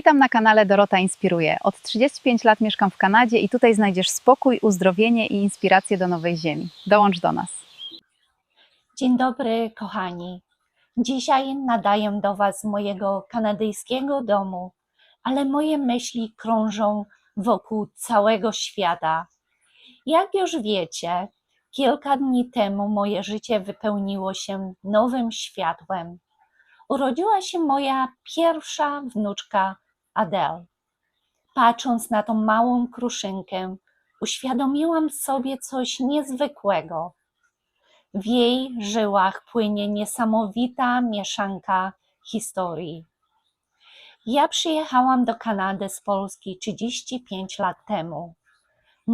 Witam na kanale Dorota Inspiruje. Od 35 lat mieszkam w Kanadzie i tutaj znajdziesz spokój, uzdrowienie i inspirację do nowej ziemi. Dołącz do nas. Dzień dobry, kochani. Dzisiaj nadaję do Was mojego kanadyjskiego domu, ale moje myśli krążą wokół całego świata. Jak już wiecie, kilka dni temu moje życie wypełniło się nowym światłem. Urodziła się moja pierwsza wnuczka Adele. Patrząc na tą małą kruszynkę, uświadomiłam sobie coś niezwykłego. W jej żyłach płynie niesamowita mieszanka historii. Ja przyjechałam do Kanady z Polski 35 lat temu.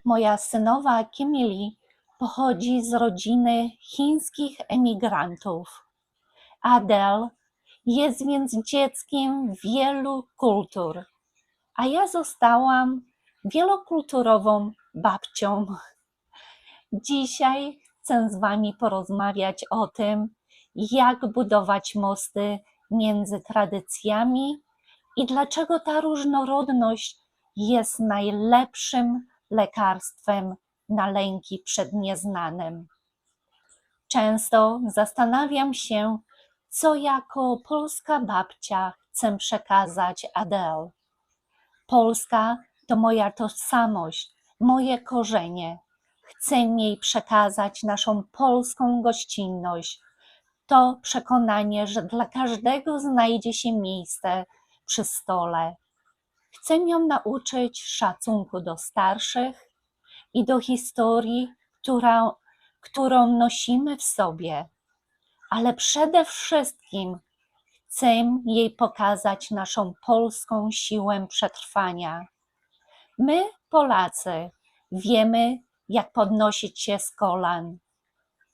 Moja synowa Kimili pochodzi z rodziny chińskich emigrantów. Adele jest więc dzieckiem wielu kultur, a ja zostałam wielokulturową babcią. Dzisiaj chcę z Wami porozmawiać o tym, jak budować mosty między tradycjami i dlaczego ta różnorodność jest najlepszym lekarstwem na lęki przed nieznanym. Często zastanawiam się, co jako polska babcia chcę przekazać Adele. Polska to moja tożsamość, moje korzenie. Chcę jej przekazać naszą polską gościnność, to przekonanie, że dla każdego znajdzie się miejsce przy stole. Chcę ją nauczyć szacunku do starszych i do historii, która, którą nosimy w sobie, ale przede wszystkim chcę jej pokazać naszą polską siłę przetrwania. My, Polacy, wiemy, jak podnosić się z kolan.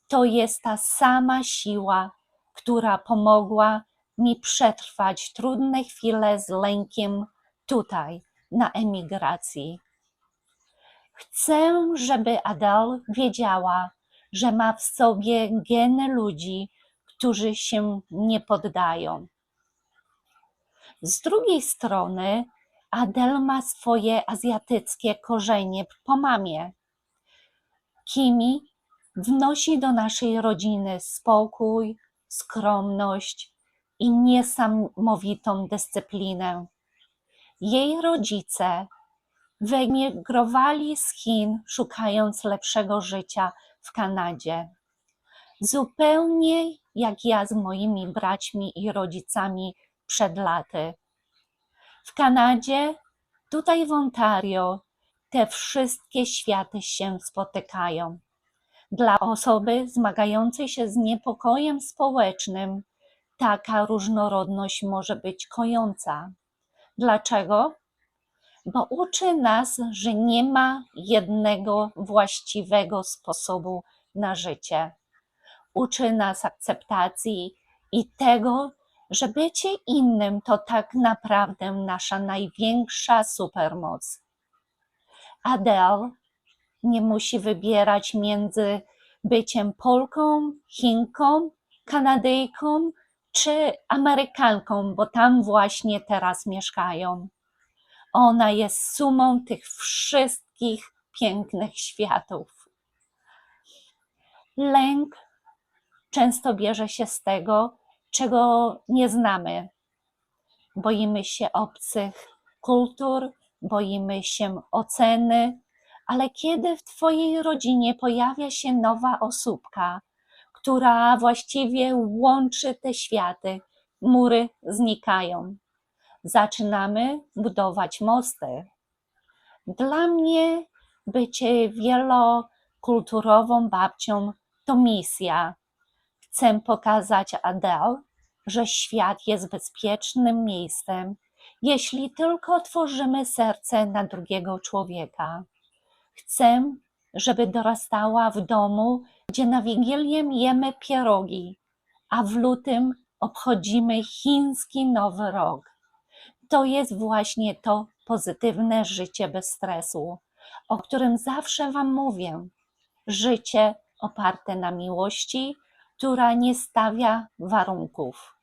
To jest ta sama siła, która pomogła mi przetrwać trudne chwile z lękiem tutaj, na emigracji. Chcę, żeby Adele wiedziała, że ma w sobie geny ludzi, którzy się nie poddają. Z drugiej strony, Adele ma swoje azjatyckie korzenie po mamie. Kimi wnosi do naszej rodziny spokój, skromność i niesamowitą dyscyplinę. Jej rodzice wyemigrowali z Chin, szukając lepszego życia w Kanadzie. Zupełnie jak ja z moimi braćmi i rodzicami przed laty. W Kanadzie, tutaj w Ontario, te wszystkie światy się spotykają. Dla osoby zmagającej się z niepokojem społecznym, taka różnorodność może być kojąca. Dlaczego? Bo uczy nas, że nie ma jednego właściwego sposobu na życie. Uczy nas akceptacji i tego, że bycie innym to tak naprawdę nasza największa supermoc. Adele nie musi wybierać między byciem Polką, Chinką, Kanadyjką czy Amerykanką, bo tam właśnie teraz mieszkają. Ona jest sumą tych wszystkich pięknych światów. Lęk często bierze się z tego, czego nie znamy. Boimy się obcych kultur, boimy się oceny, ale kiedy w Twojej rodzinie pojawia się nowa osóbka, która właściwie łączy te światy, mury znikają. Zaczynamy budować mosty. Dla mnie bycie wielokulturową babcią to misja. Chcę pokazać Adele, że świat jest bezpiecznym miejscem, jeśli tylko otworzymy serce na drugiego człowieka. Chcę, żeby dorastała w domu, gdzie na Wigilię jemy pierogi, a w lutym obchodzimy chiński Nowy Rok. To jest właśnie to pozytywne życie bez stresu, o którym zawsze Wam mówię. Życie oparte na miłości, która nie stawia warunków.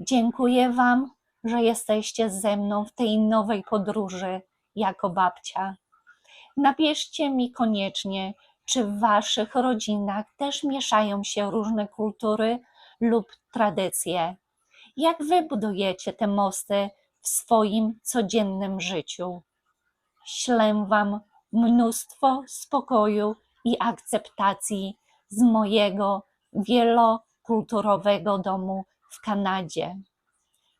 Dziękuję Wam, że jesteście ze mną w tej nowej podróży jako babcia. Napiszcie mi koniecznie, czy w Waszych rodzinach też mieszają się różne kultury lub tradycje. Jak Wy budujecie te mosty w swoim codziennym życiu? Ślę Wam mnóstwo spokoju i akceptacji z mojego wielokulturowego domu w Kanadzie.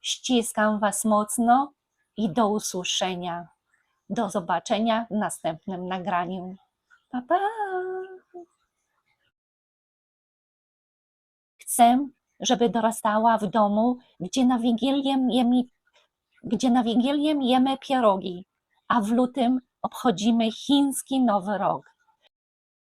Ściskam Was mocno i do usłyszenia. Do zobaczenia w następnym nagraniu. Pa, pa. Chcę, żeby dorastała w domu, gdzie na Wigilię jemy, gdzie na Wigilię jemy pierogi, a w lutym obchodzimy chiński Nowy Rok.